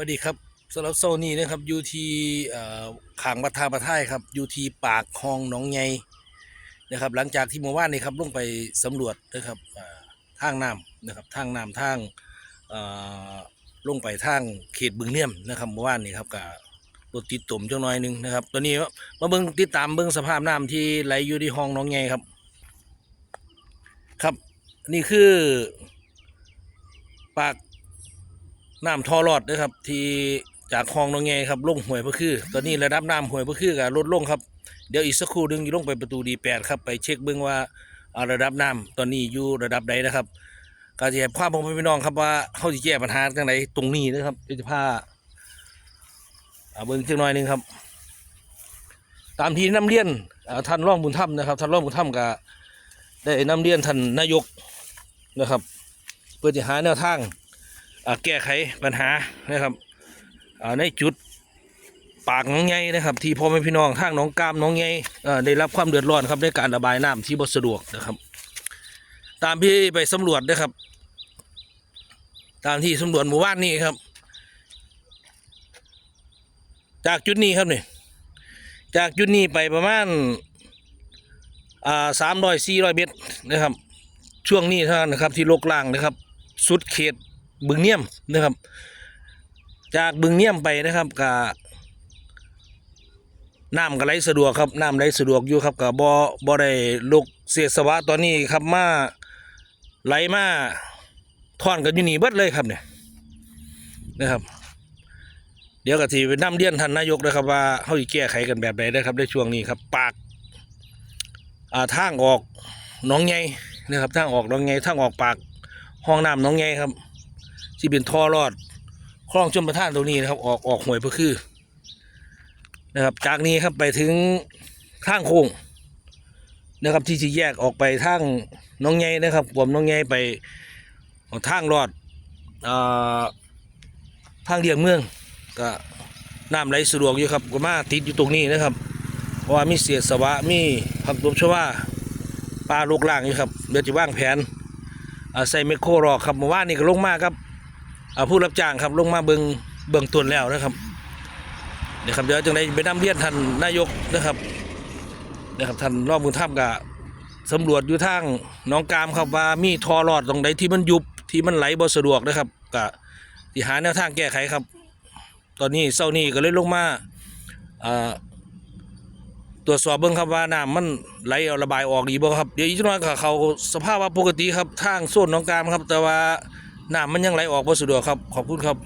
วัสดีครับสำหรับโซนี่นะครับอยู่ที่ขางวัดทาประท่ายครับอยู่ที่ปากคลองหนองไงนะครับ หลังจากที่เมื่อวานนี้ครับลงไปสำรวจนะครับทางน้ำนะครับทางน้ำทางลงไปทางเขตบึงเนียมนะครับเมื่อวานนี้ครับกับรถติดตุ่มจังน้อยหนึงนะครับตอนนี้มาเบิ่งติดตามเบิ่งสภาพน้ำที่ไหลอยู่ที่ห้องน้องไงครับ ครับ นี่คือ ปาก น้ำทอรอดนะครับ ที่จากคลองนองแงครับลงห้วยพะคือ ตอนนี้ระดับน้ำห้วยพะคือก็ลดลงครับเดี๋ยวอีกสักครู่นึงจะลงไปประตูดีแปดครับไปเช็คเบื้องว่าระดับน้ำตอนนี้อยู่ระดับใดนะครับก็จะให้ความพ่อแม่พี่น้องครับว่าเขาจะแก้ปัญหาทางไหนตรงนี้นะครับเดี๋ยวจะพาเบิ้องเล็กน้อยหนึงครับ ตามที่น้ำเลี้ยนท่านร่องบุญถ้ำนะครับท่านร่องบุญถ้ำก็ได้น้ำเลี้ยนท่านนายกนะครับ เพื่อจะหาแนวทาง แก้ไขปัญหานะครับในจุดปากหน้องไงนะครับ ที่พ่อแม่พี่น้องทางหน้องกามหน้องไงได้รับความเดือดร้อนครับในการระบายน้ำที่บ่สะดวกนะครับ ตามที่ไปสำรวจนะครับ ตามที่สำรวจหมู่บ้านนี้ครับ จากจุดนี้ครับเนี่ยจากจุดนี้ไปประมาณสามร้อยสี่ร้อยเมตรนะครับ ช่วงนี้เท่านั้นนะครับที่โลกล่างนะครับ สุดเขต บึงเนียมนะครับ จากบึงเนียมไปนะครับกับน้ำก็ไหลสะดวกครับน้ำไหลสะดวกอยู่ครับกับบ่บ่ได้ลุกเสียสวะตอนนี้ครับมาไหลมาท่อนกันอยู่นี่เบิดเลยครับเนี่ยนะครับ เดี๋ยวกะทีไปน้ำเลี้ยนท่านนายกนะครับว่าเขาจะแก้ไขกันแบบใดนะครับในช่วงนี้ครับ ปากอ่าทางออกน้องไงนะครับทางออกน้องไงทางออกปากห้องน้ำน้องไงครับ ที่เป็นท่อรอดคลองชมประทานตรงนี้นะครับ ออกออกหวยเพื่อคือ นะครับ จากนี้ครับไปถึงข้างโค้งนะครับ ที่จะแยกออกไปทางน้องไงนะครับผมน้องไงไปทางรอดอทางเลียงเมืองก็น้ำไหลสะดวกอยู่ครับก็มาติดอยู่ตรงนี้นะครับ เพราะว่ามีเสียสวะมีผักตบชวาปลาลูกล่างอยู่ครับเดี๋ยวจะว่างแผนใส่ไมโครรอครับเมื่อวานนี้ก็ลงมากครับ ผู้รับจ้างครับลงมาเบิงเบื้องต้นแล้วนะครับเดี๋ยวครับเดี๋ยวจังไดไปนำเรียนท่านนายกนะครับนะครับท่านรอบมือถ้ำกับสำรวจอยู่ทางน้องกามครับว่ามีทอรอดตรงใดที่มันยุบที่มันไหลบ่สะดวกนะครับก็ที่หาแนวทางแก้ไขครับ ตอนนี้เศร้านี้ก็เลยลงมาตรวจสอบเบิ่งครับว่าน้ำมันไหลเอาระบายออกดีบ่ครับเดี๋ยวอีกจักหน่อยก็เขาสภาพว่าปกติครับทางโซนน้องกามครับ แต่ว่า น้ำมันยังไหลออกบ่สะดวกครับ ขอบคุณครับ